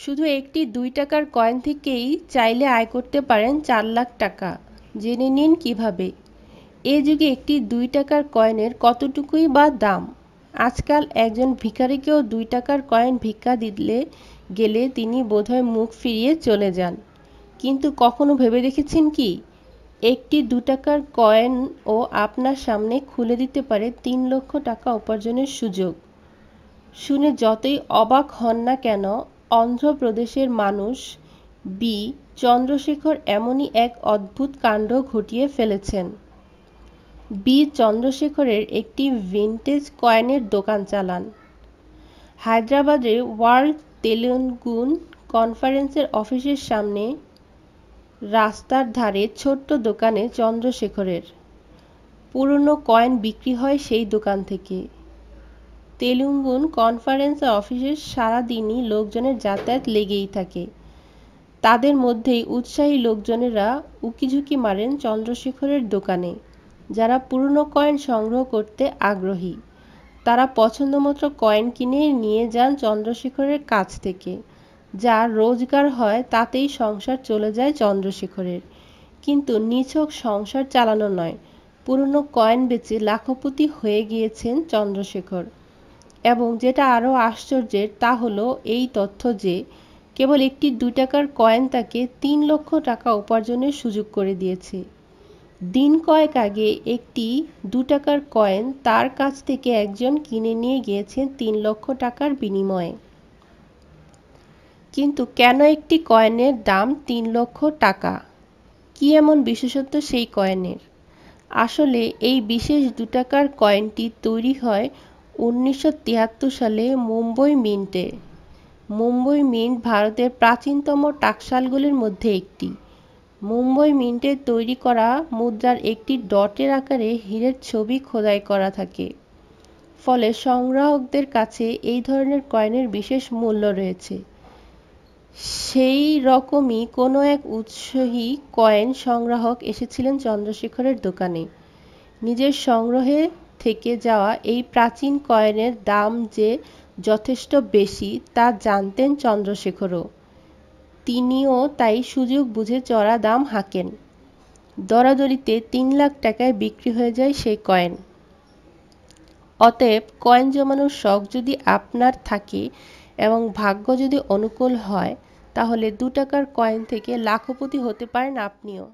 শুধু একটি দুই টাকার কয়েন থেকেই চাইলে আয় করতে পারেন চার লাখ টাকা। জেনে নিন কীভাবে। এ যুগে একটি দুই টাকার কয়েনের কতটুকুই বা দাম? আজকাল একজন ভিখারিকেও দুই টাকার কয়েন ভিক্ষা দিলে গেলে তিনি বোধহয় মুখ ফিরিয়ে চলে যান। কিন্তু কখনো ভেবে দেখেছেন কি? একটি দু টাকার কয়েন ও আপনার সামনে খুলে দিতে পারে তিন লক্ষ টাকা উপার্জনের সুযোগ। শুনে যতই অবাক হন না কেন অন্ধ্রপ্রদেশের মানুষ বি. চন্দ্রশেখর এমনই এক অদ্ভুত কাণ্ড ঘটিয়ে ফেলেছেন। বি. চন্দ্রশেখরের একটি ভিনটেজ কয়েনের দোকান চালান। হায়দ্রাবাদে ওয়ার্ল্ড তেলেঙ্গুন কনফারেন্সের অফিসের সামনে রাস্তার ধারে ছোট্ট দোকানে চন্দ্রশেখরের। পুরনো কয়েন বিক্রি হয় সেই দোকান থেকে। তেলুঙ্গুন কনফারেন্স অফিসে সারাদিনই লোকজনের যাতায়াত লেগেই থাকে। তাদের মধ্যেই উৎসাহী লোকজনেরা উকিঝুঁকি মারেন চন্দ্রশেখরের দোকানে, যারা পুরনো কয়েন সংগ্রহ করতে আগ্রহী। তারা পছন্দমতো কয়েন কিনে নিয়ে যান চন্দ্রশেখরের কাছ থেকে, যা রোজগার হয় তাতেই সংসার চলে যায় চন্দ্রশেখরের। কিন্তু নিছক সংসার চালানো নয়, পুরনো কয়েন বেচে লাখপতি হয়ে গিয়েছেন চন্দ্রশেখর। এবং যেটা আরও আশ্চর্যের তা হলো এই তথ্য যে কেবল একটি দু টাকার কয়েন তাকে তিন লক্ষ টাকা উপার্জনের সুযোগ করে দিয়েছে। দিন কয়েক আগে একটি দু টাকার কয়েন তার কাছ থেকে একজন কিনে নিয়ে গিয়েছেন তিন লক্ষ টাকার বিনিময়ে। কিন্তু কেন একটি কয়েনের দাম তিন লক্ষ টাকা? কি এমন বিশেষত্ব সেই কয়েনের? আসলে এই বিশেষ দু টাকার কয়েনটি তৈরি হয় উনিশশো তিয়াত্তর সালে মুম্বই মিন্টে। মুম্বই মিন্ট ভারতের প্রাচীনতম টাকশালগুলির মধ্যে একটি। মুম্বই মিন্টের তৈরি করা মুদ্রার একটি ডটের আকারে হীরের ছবি খোদাই করা থাকে। ফলে সংগ্রাহকদের কাছে এই ধরনের কয়েনের বিশেষ মূল্য রয়েছে। সেই রকমই কোনো এক উৎসাহী কয়েন সংগ্রাহক এসেছিলেন চন্দ্রশেখরের দোকানে। নিজের সংগ্রহে থেকে যাওয়া এই প্রাচীন কয়েনের দাম যে যথেষ্ট বেশি তা জানতেন চন্দ্রশেখরও। তিনিও তাই সুযোগ বুঝে চড়া দাম হাঁকেন। দরাদরিতে তিন লাখ টাকায় বিক্রি হয়ে যায় সেই কয়েন। অতএব কয়েন জমানোর শখ যদি আপনার থাকে এবং ভাগ্য যদি অনুকূল হয়, তাহলে দু টাকার কয়েন থেকে লাখপতি হতে পারেন আপনিও।